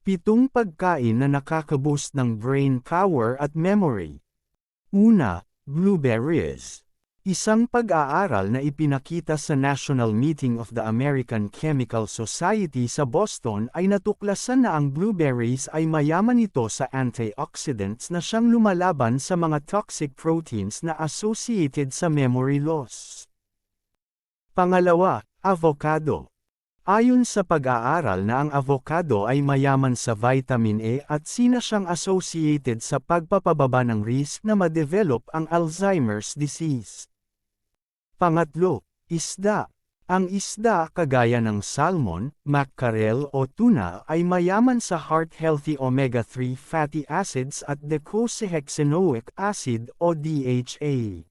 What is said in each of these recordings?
Pitong pagkain na nakakaboost ng brain power at memory. Una, blueberries. Isang pag-aaral na ipinakita sa National Meeting of the American Chemical Society sa Boston ay natuklasan na ang blueberries ay mayaman ito sa antioxidants na siyang lumalaban sa mga toxic proteins na associated sa memory loss. Pangalawa, avocado. Ayon sa pag-aaral na ang avocado ay mayaman sa vitamin A at sina siyang associated sa pagpapababa ng risk na ma-develop ang Alzheimer's disease. Pangatlo, isda. Ang isda kagaya ng salmon, mackerel o tuna ay mayaman sa heart-healthy omega-3 fatty acids at docosahexaenoic acid o DHA.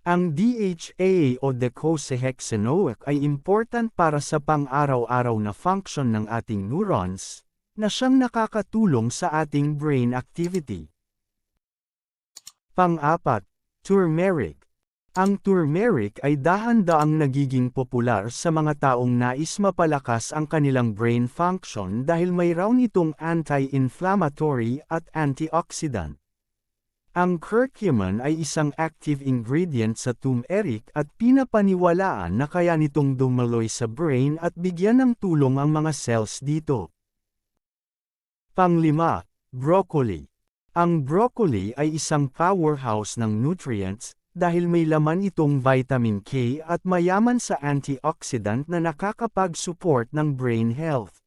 Ang DHA o docosahexaenoic ay important para sa pang-araw-araw na function ng ating neurons, na siyang nakakatulong sa ating brain activity. Pang-apat, turmeric. Ang turmeric ay dahan-daang nagiging popular sa mga taong nais mapalakas ang kanilang brain function dahil mayroon itong anti-inflammatory at antioxidant. Ang curcumin ay isang active ingredient sa turmeric at pinapaniwalaan na kaya nitong dumaloy sa brain at bigyan ng tulong ang mga cells dito. Panglima, broccoli. Ang broccoli ay isang powerhouse ng nutrients, dahil may laman itong vitamin K at mayaman sa antioxidant na nakakapag-support ng brain health.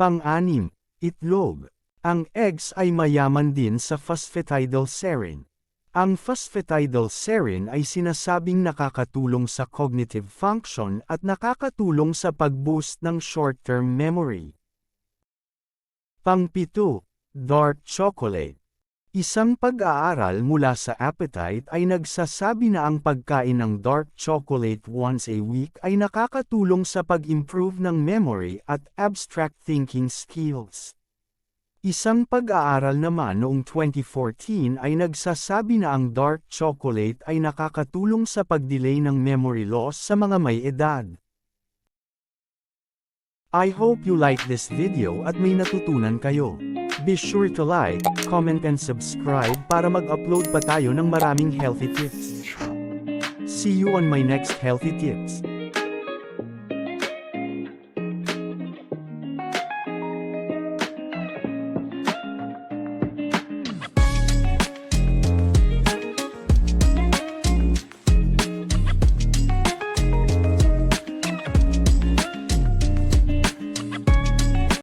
Pang-anim, itlog. Ang eggs ay mayaman din sa phosphatidylserine. Ang phosphatidylserine ay sinasabing nakakatulong sa cognitive function at nakakatulong sa pag-boost ng short-term memory. Pangpito, dark chocolate. Isang pag-aaral mula sa Appetite ay nagsasabi na ang pagkain ng dark chocolate once a week ay nakakatulong sa pag-improve ng memory at abstract thinking skills. Isang pag-aaral naman noong 2014 ay nagsasabi na ang dark chocolate ay nakakatulong sa pag-delay ng memory loss sa mga may edad. I hope you like this video at may natutunan kayo. Be sure to like, comment and subscribe para mag-upload pa tayo ng maraming healthy tips. See you on my next healthy tips.